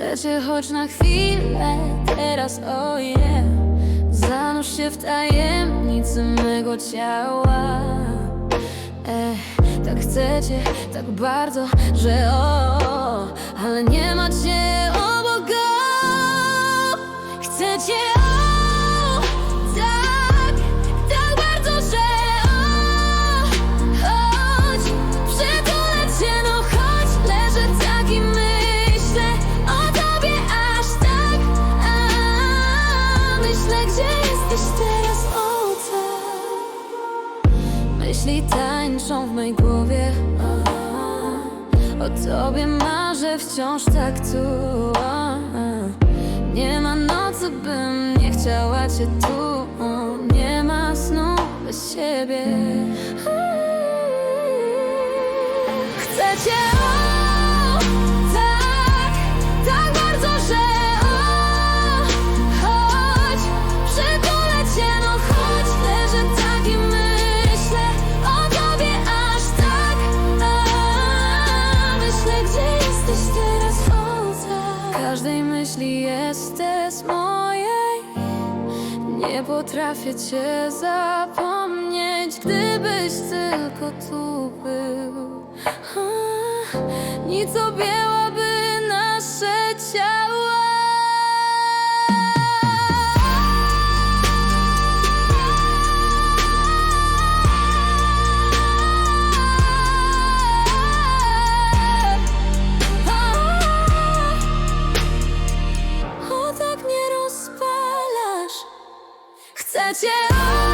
Chcę cię choć na chwilę, teraz oh yeah Zanurz się w tajemnicy mego ciała. Ech, tak chcę cię, tak bardzo, że o Ale nie ma Myśli tańczą w mej głowie. O tobie marzę wciąż tak tu. Nie ma nocy, bym nie chciała cię tu. Nie ma snu bez siebie. Chcę cię Nie potrafię cię zapomnieć, gdybyś tylko tu był. Nic objęłaby nasze ciało. 解。